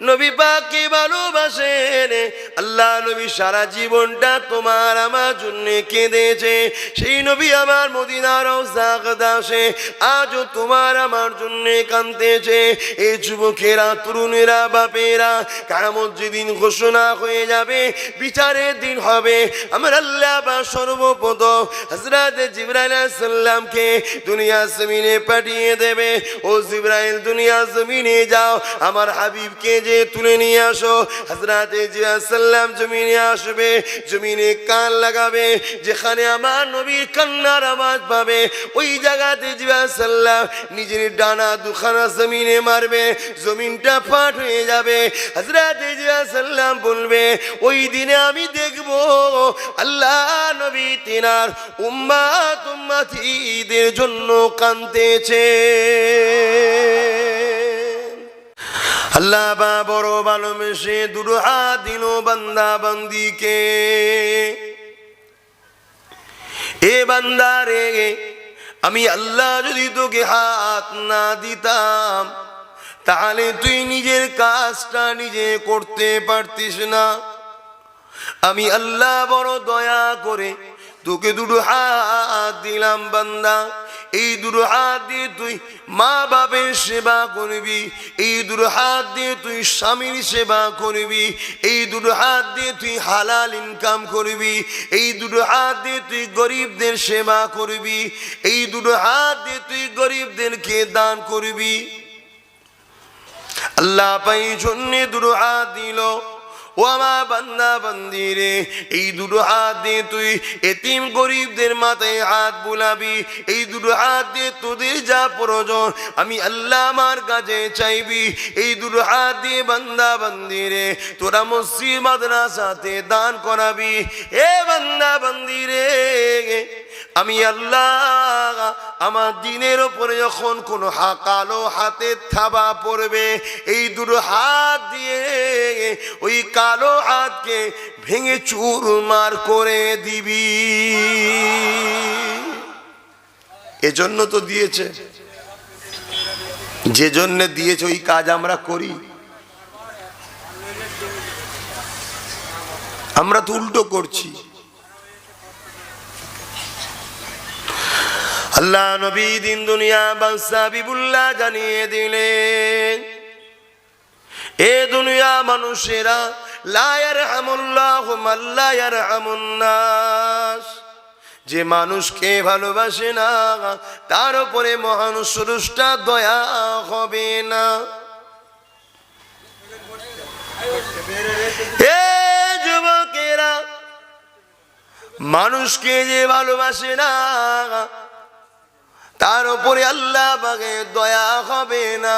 নবী পাককে ভালোবাসেন? আল্লাহ নবী সারা জীবনটা তোমার আমার জন্য কেঁদেছে। সেই নবী আমার মদিনার দাসে আজও তোমার আমার জন্য কাঁদতেছে। এই যুবকেরা, তরুণেরা, বাপেরা, কামত যেদিন ঘোষণা হয়ে যাবে, বিচারের দিন হবে। আমার আল্লাহ বা সর্বপ্রথম হজরত জিবরাইল সাল্লামকে দুনিয়া জমিনে পাঠিয়ে দেবে। ও জিব্রাইল, দুনিয়া জমিনে যাও, আমার হাবিবকে যে তুলে নিয়ে আসো। হজরত সাল্লাম জমিনে আসবে, জমিনে কান লাগাবে, যেখানে আমার নবীর কান্নার আওয়াজ পাবে। ওই জায়গাতে জিয়া সাল্লাম নিজের ডানা দুখানা জমিনে মারবে, জমিনটা ফাট হয়ে যাবে। হজরত সাল্লাম বলবে, ওই দিনে আমি দেখব আল্লাহ নবী তিনার উম্মা তুম্মাতিদের জন্য কানতেছে আল্লাহ বা বড় ভালোবেসে দুটো হাত দিল বান্দা বান্দিকে। এ বান্দা রে, আমি আল্লাহ যদি তোকে হাত না দিতাম, তাহলে তুই নিজের কাজটা নিজে করতে পারতিস না। আমি আল্লাহ বড় দয়া করে তোকে দুটো হাত দিলাম বান্দা। এই দুটো হাত দিয়ে তুই মা বাপের সেবা করবি। এই দুটো হাত দিয়ে তুই স্বামীর সেবা করবি। এই দুটো হাত দিয়ে তুই হালাল ইনকাম করবি। এই দুটো হাত দিয়ে তুই গরিবদের সেবা করবি। এই দুটো হাত দিয়ে তুই গরিবদেরকে দান করবি। আল্লাহ পাই জন্যে দুটো হাত দিল। ও আমার বান্দা, বান্দিরে, এই দুটো হাত দিয়ে তুই এতিম গরিবদের মাথায় হাত বুলাবি। এই দুটো হাত দিয়ে তোদের যা প্রয়োজন, আমি আল্লাহ আমার কাছে চাইবি। এই দুটো হাত দিয়ে বান্দা, বান্দিরে, তোরা মসজিদ, মাদ্রাসাতে দান করাবি। এ বান্দা, বান্দিরে, আমি আল্লাহ আমার দিনের ওপরে যখন কোনো কালো হাতের থাবা পড়বে, এই দুটো হাত দিয়ে ওই কালো হাতকে ভেঙে চুরমার করে দিবি। এজন্য তো দিয়েছে। যে জন্য দিয়েছে ওই কাজ আমরা করি। আমরা তো উল্টো করছি। আল্লাহ নবী দিন দুনিয়া বাদশা বিবুল্লাহ জানিয়ে দিলেন, এ দুনিয়া মানুষেরা লায়ার হামুল্লাহ মাল্লায়ার হামুন্নাস যে মানুষকে ভালোবাসে না, তার উপরে মহান সুরুষটা দয়া হবে না। যুবকেরা, মানুষকে যে ভালোবাসে না তার উপরে আল্লাহ বাগে দয়া হবে না।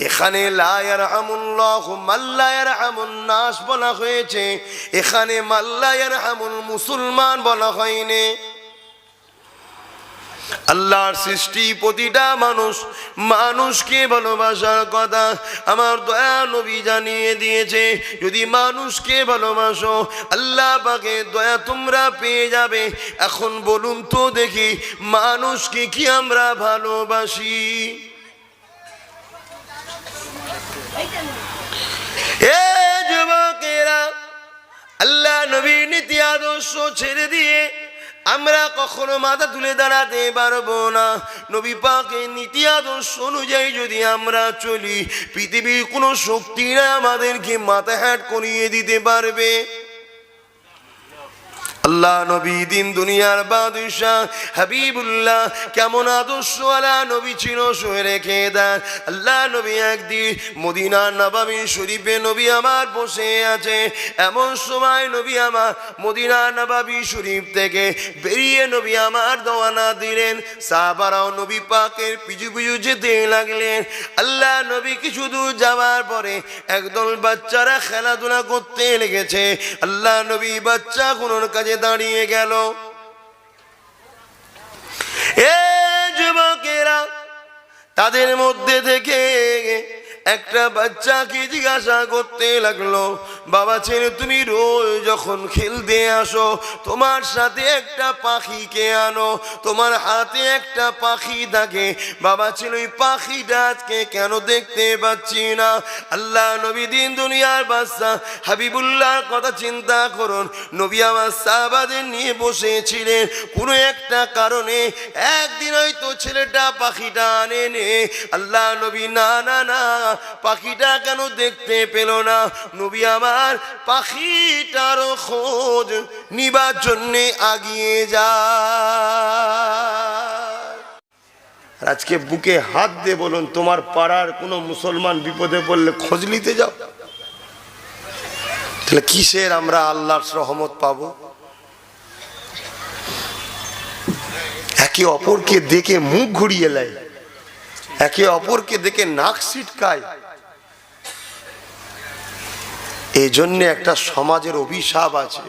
এখানে লায়ার আমুল্লাহ মাল্লায়ার আমুন নাস বলা হয়েছে। এখানে মাল্লায়ার আমুল মুসলমান বলা হয়নি। আল্লাহর সৃষ্টি প্রতিটা মানুষ, মানুষকে ভালোবাসার কথা আমার দয়া নবী জানিয়ে দিয়েছে। যদি মানুষকে ভালোবাসো, আল্লাহ পাকে দয়া তোমরা পেয়ে যাবে। এখন বলুন তো দেখি, মানুষকে কি আমরা ভালোবাসি? এ যুবকেরা, আল্লাহ নবী নীতি আদর্শ ছেড়ে দিয়ে আমরা কখনো মাথা তুলে দাঁড়াতে পারব না। নবী পাকে নীতি আদর্শ অনুযায়ী যদি আমরা চলি, পৃথিবীর কোনো শক্তিরা আমাদেরকে মাথা হ্যাট করিয়ে দিতে পারবে। আল্লাহ নবী দিন দুনিয়ার বাদশাহ হাবিবুল্লাহ, কেমন আদর্শ আলা নবী ছিল শুয়ে রেখে দেন। আল্লাহ নবী একদিন মদিনার নবাবী শরীফে নবী আমার বসে আছে। এমন সময় নবী আমার মদিনার নবাবী শরীফ থেকে বেরিয়ে নবী আমার দোয়ানা দিলেন। সাহাবারাও নবী পাকের পিছু পিছু যেতে লাগলেন। আল্লাহ নবী কিছু দূর যাওয়ার পরে একদল বাচ্চারা খেলাধুলা করতে লেগেছে। আল্লাহ নবী বাচ্চা কোনোর কাছে দাঁড়িয়ে গেল। এ যুবকেরা তাদের মধ্যে থেকে একটা বাচ্চাকে জিজ্ঞাসা করতে লাগল, বাবা ছেলে, তুমি রোজ যখন খেলতে আসো, তোমার সাথে একটা পাখিকে আনো, তোমার হাতে একটা পাখি থাকে। বাবা ছেলে, ওই পাখিটা আজকে কেন দেখতে পাচ্ছি না? আল্লাহ নবী দিন দুনিয়ার বাদশা হাবিবুল্লাহর কথা চিন্তা করুন। নবী আমার সাহাবাদের নিয়ে বসেছিলেন। কোনো একটা কারণে একদিন হয়তো ছেলেটা পাখিটা আনে নে আল্লাহ নবী, না না না পাখিটা কেন দেখতে পেল না? নবী আমার পাখিটার খোঁজ নিবার জন্যে আগিয়ে যা আজকে বুকে হাত দিয়ে বলুন, তোমার পাড়ার কোনো মুসলমান বিপদে পড়লে খোঁজ নিতে যাও। তাহলে কিসের আমরা আল্লাহর রহমত পাবো? একে অপরকে দেখে মুখ ঘুরিয়ে নেয়। একে অপরকে দেখে নাক ছিটকায়। এই জন্য একটা সমাজের অভিশাপ আছে।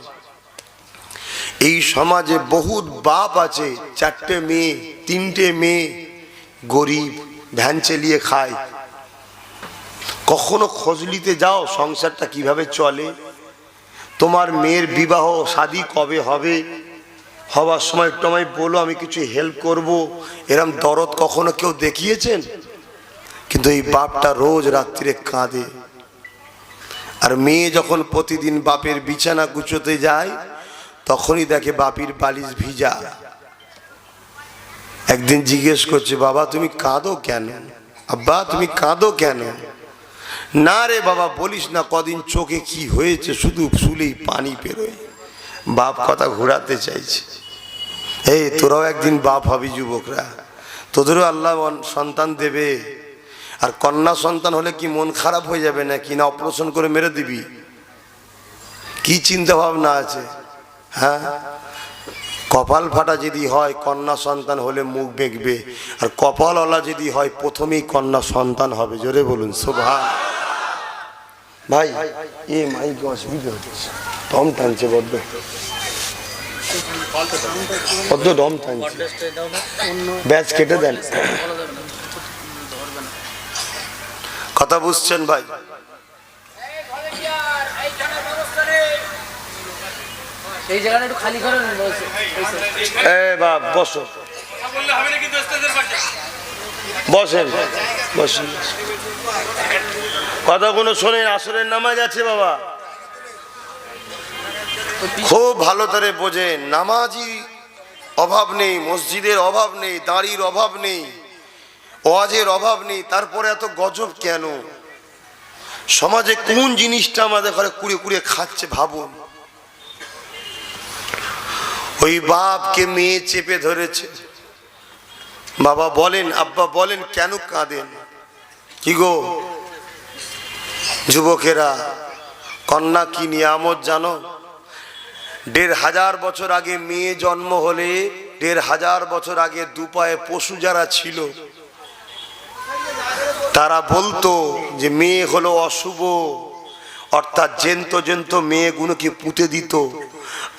এই সমাজে বহুত বাপ আছে, চারটে মেয়ে, তিনটে মেয়ে, গরিব, ভ্যান চালিয়ে খায়। কখনো খোঁজ নিতে যাও, সংসারটা কীভাবে চলে? তোমার মেয়ের বিবাহ শাদি কবে হবে? হবার সময় একটু আমায় বলো আমি কিছু হেল্প করব। এরম দরদ কখনো কেউ দেখিয়েছেন? কিন্তু এই বাপটা রোজ রাত্রিরে কাঁদে। আর মেয়ে যখন প্রতিদিন বাপের বিছানা গুছোতে যায়, তখনই দেখে বাপির বালিশ ভিজা। একদিন জিজ্ঞেস করছে, বাবা, তুমি কাঁদো কেন? আব্বা, তুমি কাঁদো কেন? না রে বাবা, বলিস না কদিন চোখে কি হয়েছে, শুধু শুলেই পানি পেরোয় বাপ কথা ঘোরাতে চাইছে। এই, তোরাও একদিন বাপ হবি যুবকরা। তোদেরও আল্লাহ সন্তান দেবে। আর কন্যা সন্তান হলে কি মন খারাপ হয়ে যাবে না কি না অপারেশন করে মেরে দিবি? কি চিন্তা ভাবনা আছে? হ্যাঁ? কপাল ফাটা যদি হয়, কন্যা সন্তান হলে মুখ বেঁকবে। আর কপালওয়ালা যদি হয়, প্রথমেই কন্যা সন্তান হবে। জোরে বলুন শোভা ভাই, এ মাইক অসুবিধা হচ্ছে। দম টানছে বড্ড। বড্ড দম টানছে। ব্যাচ কেটে দেন। কথা বুঝছেন ভাই? এই জায়গাটা একটু খালি করেন এ বাপ বসো। বসেন বসেন। কথাগুলো শোনেন আসরের নামাজ আছে বাবা। খুব ভালো করে বোঝেন নামাজি অভাব নেই, মসজিদের অভাব নেই, দাড়ির অভাব নেই, ওয়াজের অভাব নেই, তারপরে এত গজব কেন? সমাজে কোন জিনিসটা আমাদের ঘরে কুড়ে কুড়ে খাচ্ছে ভাবুন। ওই বাপকে মেয়ে চেপে ধরেছে। বাবা বলেন, আব্বা বলেন, কেন কাঁদেন? কি গো? যুবকেরা, কন্যা কি নিয়ামত জানো? দেড় হাজার বছর আগে মেয়ে জন্ম হলে দেড় হাজার বছর আগে দুপায়ে পশু যারা ছিল, তারা বলতো যে মেয়ে হলো অশুভ। অর্থাৎ জেন্ত জেন্ত মেয়েগুলোকে পুঁতে দিত।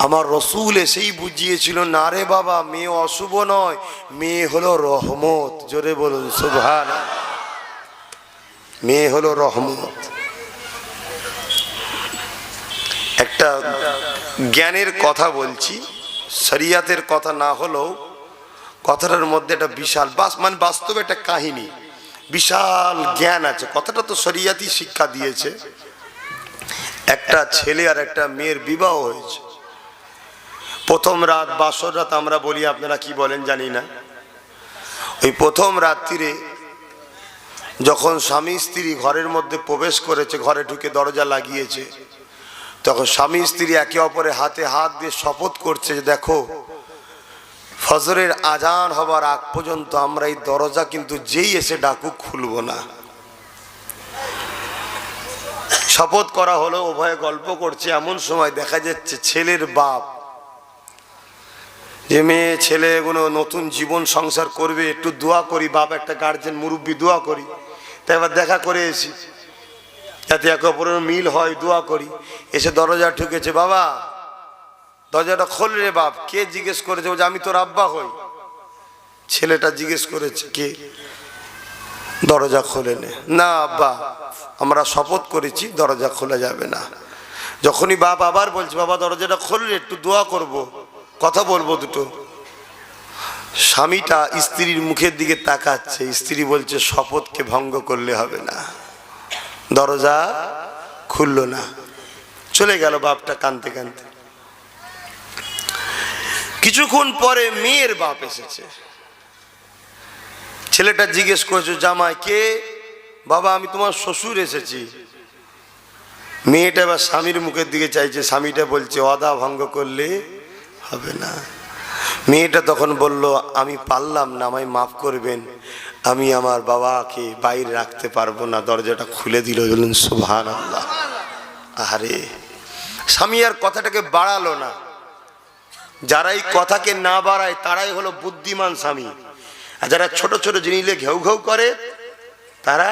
আমার রসুল এসেই বুঝিয়েছিল, না রে বাবা, মেয়ে অশুভ নয়, মেয়ে হলো রহমত। জোরে বলুন সুভান মেয়ে হলো রহমত। একটা জ্ঞানের কথা বলছি, শরিয়াতের কথা না হলেও কথাটার মধ্যে একটা বিশাল বাস মানে বাস্তবে একটা কাহিনী, বিশাল জ্ঞান আছে। কথাটা তো শরিয়াতি শিক্ষা দিয়েছে। একটা ছেলে আর একটা মেয়ের বিবাহ হয়েছে। প্রথম রাত, বাসর রাত আমরা বলি, আপনারা কি বলেন জানি না। ওই প্রথম রাত্রিরে যখন স্বামী স্ত্রী ঘরের মধ্যে প্রবেশ করেছে, ঘরে ঢুকে দরজা লাগিয়েছে তখন স্বামী স্ত্রী একে অপরের হাতে হাত দিয়ে শপথ করছে যে দেখো, ফজরের আজান হবার আগ পর্যন্ত আমরা এই দরজা কিন্তু যেই এসে ডাকুক খুলব না। শপথ করা হলো, উভয়ে গল্প করছে, এমন সময় দেখা যাচ্ছে ছেলের বাপ, যে মেয়ে ছেলে এগুলো নতুন জীবন সংসার করবে, একটু দোয়া করি, বাপ একটা গার্জেন মুরব্বী দোয়া করি। তাই এবার দেখা করে এসি যাতে একে অপরের মিল হয়, দোয়া করি। এসে দরজা ঠুকেছে, বাবা। দরজাটা খোল রে বাপ। কে জিজ্ঞেস করেছে? বলছে, আমি তোর আব্বা হই। ছেলেটা জিজ্ঞেস করেছে, কে? দরজা খোলে না। আব্বা, আমরা শপথ করেছি, দরজা খোলা যাবে না। যখনই বাপ আবার বলছে, বাবা, দরজাটা খুললে একটু দোয়া করব। কথা বলব দুটো। স্বামীটা স্ত্রীর মুখের দিকে তাকাচ্ছে। স্ত্রী বলছে, শপথকে ভঙ্গ করলে হবে না। দরজা খুললো না। চলে গেল বাপটা কানতে কানতে। কিছুক্ষণ পরে মেয়ের বাপ এসেছে। ছেলেটা জিজ্ঞেস করেছে, জামাই, কে? বাবা, আমি তোমার শ্বশুর এসেছি। মেয়েটা এবার স্বামীর মুখের দিকে চাইছে। স্বামীটা বলছে, অদা ভঙ্গ করলে হবে না। মেয়েটা তখন বলল, আমি পারলাম না, আমায় মাফ করবেন। আমি আমার বাবাকে বাইরে রাখতে পারব না, দরজাটা খুলে দিল, বললেন সুভান আল্লাহ আরে স্বামী আর কথাটাকে বাড়ালো না। যারা এই কথাকে না বাড়ায়, তারাই হলো বুদ্ধিমান স্বামী। আর যারা ছোট ছোট জিনিসে ঘেউ ঘেউ করে, তারা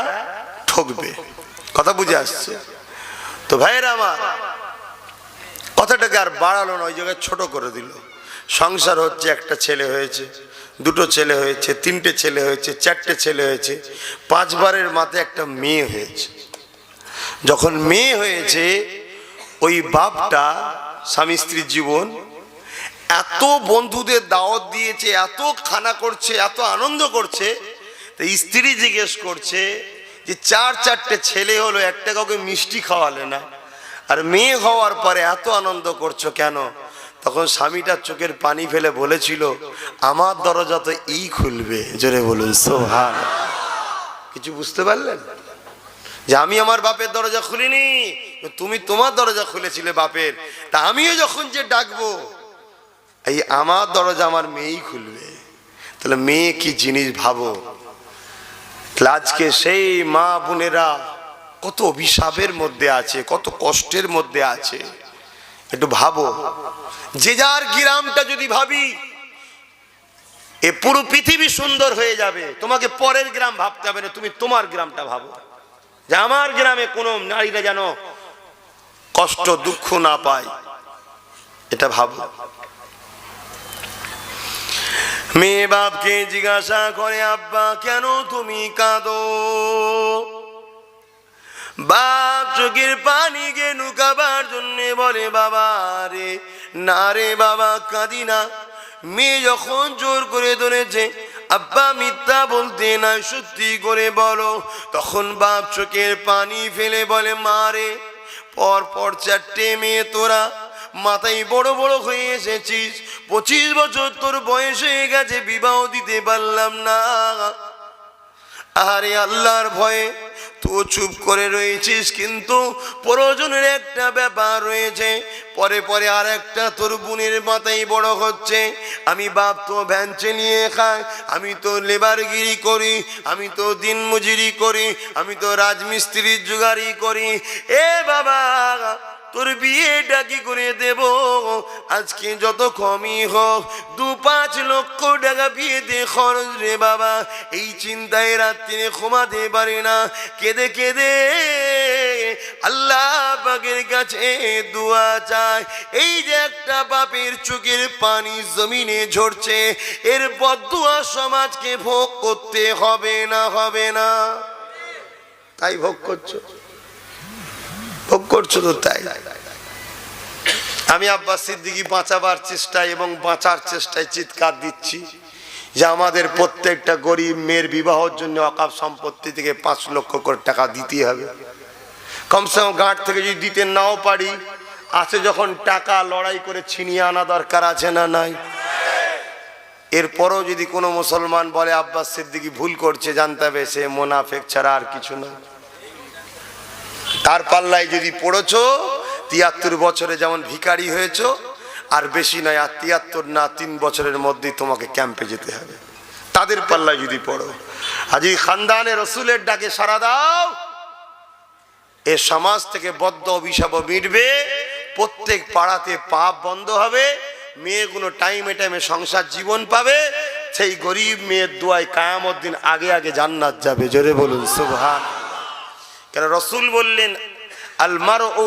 ঠকবে। কথা বুঝে আসছে? তো ভাইয়েরা আমার, কথাটাকে আর বাড়ালো না, ওই জায়গায় ছোট করে দিল। সংসার হচ্ছে, একটা ছেলে হয়েছে। দুটো ছেলে হয়েছে, তিনটে ছেলে হয়েছে, চারটে ছেলে হয়েছে, পাঁচবারের মাথায় একটা মেয়ে হয়েছে। যখন মেয়ে হয়েছে, ওই বাপটা স্বামী স্ত্রীর জীবন এত বন্ধুদের দাওয়াত দিয়েছে, এত খানা করছে, এত আনন্দ করছে স্ত্রী জিজ্ঞেস করছে যে চার চারটে ছেলে হলো, একটা কাউকে মিষ্টি খাওয়ালে না। আর মেয়ে হওয়ার পরে এত আনন্দ করছ কেন? তখন স্বামীটার চোখের পানি ফেলে বলেছিল, আমার দরজা তো ই খুলবে। জোরে বলুন, সোহান। কিছু বুঝতে পারলেন? যে আমি আমার বাপের দরজা খুলিনি, তুমি তোমার দরজা খুলেছিলে বাপের, তা আমিও যখন যে ডাকবো, এই আমার দরজা আমার মেয়েই খুলবে। তাহলে মেয়ে কি জিনিস ভাবো? আজকে সেই মা বোনেরা কত অভিশাপের মধ্যে আছে, কত কষ্টের মধ্যে আছে। একটু ভাবো। যে যার গ্রামটা যদি ভাবি, এ পুরো পৃথিবী সুন্দর হয়ে যাবে। তোমাকে পরের গ্রাম ভাবতে হবে না, তুমি তোমার গ্রামটা ভাবো। যে আমার গ্রামে কোনো নারীরা যেন কষ্ট, দুঃখ না পায়, এটা ভাবো। মেয়ে বাপকে জিজ্ঞাসা করে, আব্বা, কেন তুমি কাঁদো? বাপ চোখের পানি গে নুকাবার জন্য বলে, বাবা রে, না রে বাবা, কাঁদি না। মেয়ে যখন জোর করে ধরেছে, আব্বা, মিথ্যা বলতে না সত্যি করে বলো। তখন বাপ চোখের পানি ফেলে বলে মারে পর পর চারটে মেয়ে তোরা মাথায় বড় বড় হয়ে এসেছিস। পঁচিশ বছর তোর বয়স হয়ে গেছে, বিবাহ দিতে পারলাম না। আরে আল্লাহর ভয়ে তো চুপ করে রয়েছিস, কিন্তু প্রয়োজনের একটা ব্যাপার রয়েছে। পরে পরে আর একটা তোর বোনের মাথায় বড় হচ্ছে। আমি বাপ তো ভ্যানচে নিয়ে খাই, আমি তো লেবারগিরি করি, আমি তো দিন মজুরি করি, আমি তো রাজমিস্ত্রির জোগাড়ি করি। এ বাবা! তোর বিয়েটা কি করে দেব। আজকে যত কমই হোক, দু পাঁচ লক্ষ টাকা বিয়েতে খরচ রে বাবা। এই চিন্তায় রাত্রিরে ঘুমাতে পারি না। কেঁদে কেঁদে আল্লাহ পাকের কাছে দোয়া চায় এই যে একটা বাপের চোখের পানি জমিনে ঝরছে এর বদুয়া সমাজকে ভোগ করতে হবে না হবে না। তাই ভোগ করছ? ভোগ করছ তো তাই? আমি আব্বাস সিদ্দিকি বাঁচাবার চেষ্টায় এবং বাঁচার চেষ্টায় চিৎকার দিচ্ছি যে আমাদের প্রত্যেকটা গরিব মেয়ের বিবাহের জন্য অকাপ সম্পত্তি থেকে পাঁচ লক্ষ করে টাকা দিতে হবে। কমসে কম গাঁট থেকে যদি দিতে নাও পারি, আছে যখন টাকা লড়াই করে ছিনিয়ে আনা দরকার আছে না নাই? এরপরও যদি কোনো মুসলমান বলে, আব্বাস সিদ্দিকি ভুল করছে, জানতে হবে সে মোনাফেক ছাড়া আর কিছু না। তার পাল্লায় যদি পড়েছ, তিয়াত্তর বছরে যেমন ভিখারি হয়েছ, আর বেশি নয়, আর তিয়াত্তর না, তিন বছরের মধ্যেই তোমাকে ক্যাম্পে যেতে হবে। তাদের পাল্লায় যদি পড়ো। আজ এই খানদানে রসুলের ডাকে সারা দাও। এ সমাজ থেকে বদ্ধ অভিশাপ মিটবে। প্রত্যেক পাড়াতে পাপ বন্ধ হবে। মেয়েগুলো টাইমে টাইমে সংসার জীবন পাবে। সেই গরিব মেয়ের দোয়ায় কায়ামত দিন আগে আগে জান্নাত যাবে। জোরে বলুন, সুবহান। কেন রসুল বললেন আলমার ও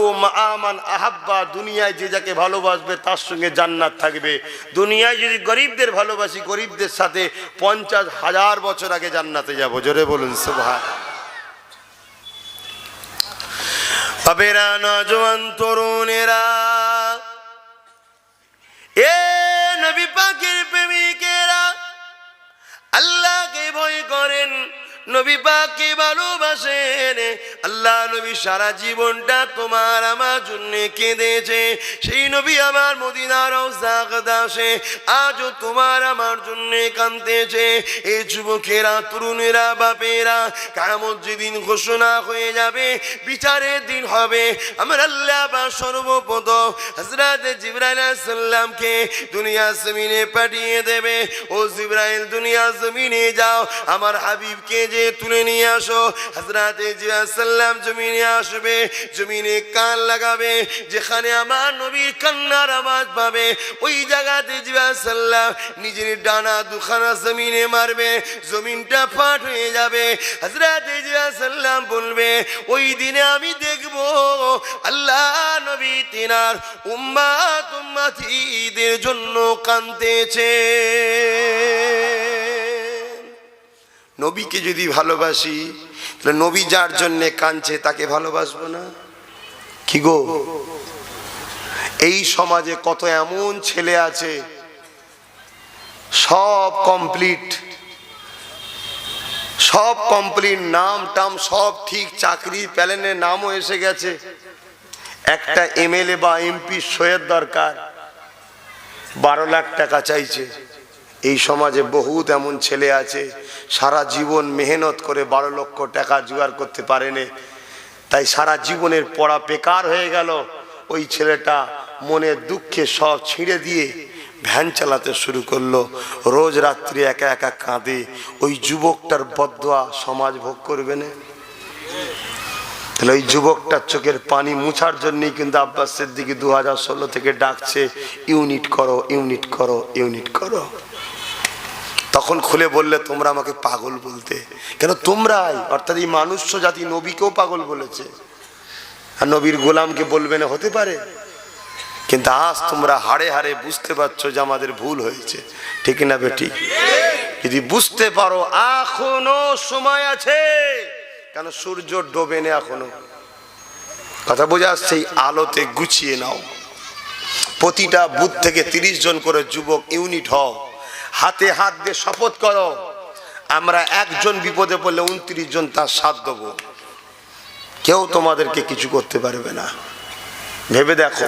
আমান আহাব্বা, দুনিয়ায় যে যাকে ভালোবাসবে তার সঙ্গে জান্নাত থাকবে। দুনিয়ায় যদি গরিবদের ভালোবাসি, গরিবদের সাথে পঞ্চাশ হাজার বছর আগে জান্নাতে যাব। জোরে বলুন নজওয়ান তরুণেরা, এ নবী পাকের প্রেমিকেরা, আল্লাহকে ভয় করেন। নবী পাককে ভালোবাসেন। আল্লাহ নবী সারা জীবনটা তোমার আমার জন্য কেঁদেছে। সেই নবী আমার মদিনার দাসে, আজও তোমার আমার জন্য কাঁদতেছে। এই যুবকেরা, তরুণেরা, বাপেরা কামত যেদিন ঘোষণা হয়ে যাবে, বিচারের দিন হবে। আমার আল্লাহ বা সর্বপ্রথম হজরত জিবরাইল সাল্লামকে দুনিয়া জমিনে পাঠিয়ে দেবে। ও জিব্রাইল, দুনিয়া জমিনে যাও। আমার হাবিবকে যে তুলে নিয়ে আসো। হজরত সাল্লাম জমিনে আসবে, জমিনে কান লাগাবে, যেখানে আমার নবীর কান্নার আওয়াজ পাবে। ওই জায়গাতে সাল্লাম নিজের ডানা দুখানা জমিনে মারবে, জমিনটা ফাট হয়ে যাবে। হজরত সাল্লাম বলবে, ওই দিনে আমি দেখব আল্লাহ নবী তিনার উম্মা তুম্মাথিদের জন্য কানতেছে নবীকে যদি ভালোবাসি, তাহলে নবী যার জন্য কাঁদছে তাকে ভালোবাসবো না? কি গো? এই সমাজে কত এমন ছেলে আছে, সব কমপ্লিট সব কমপ্লিট, নাম টাম সব ঠিক, চাকরি প্যালেনের নামও এসে গেছে। একটা এমএলএ বা এমপি সইয়ের দরকার, বারো লাখ টাকা চাইছে। এই সমাজে বহুত এমন ছেলে আছে, সারা জীবন মেহনত করে বারো লক্ষ টাকা জোগাড় করতে পারেনি। তাই সারা জীবনের পড়া বেকার হয়ে গেল। ওই ছেলেটা মনের দুঃখে সব ছিঁড়ে দিয়ে ভ্যান চালাতে শুরু করল। রোজ রাত্রি একা একা কাঁদে। ওই যুবকটার বদয়া সমাজ ভোগ করবে না? তাহলে ওই যুবকটার চোখের পানি মুছার জন্যই কিন্তু আব্বাস সিদ্দিকি দু থেকে ডাকছে, ইউনিট করো ইউনিট করো ইউনিট করো। তখন খুলে বললে, তোমরা আমাকে পাগল বলতে। কেন? তোমরাই, অর্থাৎ এই মানুষ্য জাতি নবীকেও পাগল বলেছে। আর নবীর গোলামকে বলবে না, হতে পারে। কিন্তু আজ তোমরা হাড়ে হাড়ে বুঝতে পারছ যে আমাদের ভুল হয়েছে। ঠিক না বেটি? যদি বুঝতে পারো, এখনও সময় আছে। কেন? সূর্য ডোবে না এখনও। কথা বোঝা আসছে আলোতে গুছিয়ে নাও। প্রতিটা বুথ থেকে তিরিশ জন করে যুবক ইউনিট হও। হাতে হাত দিয়ে শপথ করো, আমরা একজন বিপদে পড়লে উনত্রিশ জন তার সাথ দেব। কেউ তোমাদেরকে কিছু করতে পারবে না। ভেবে দেখো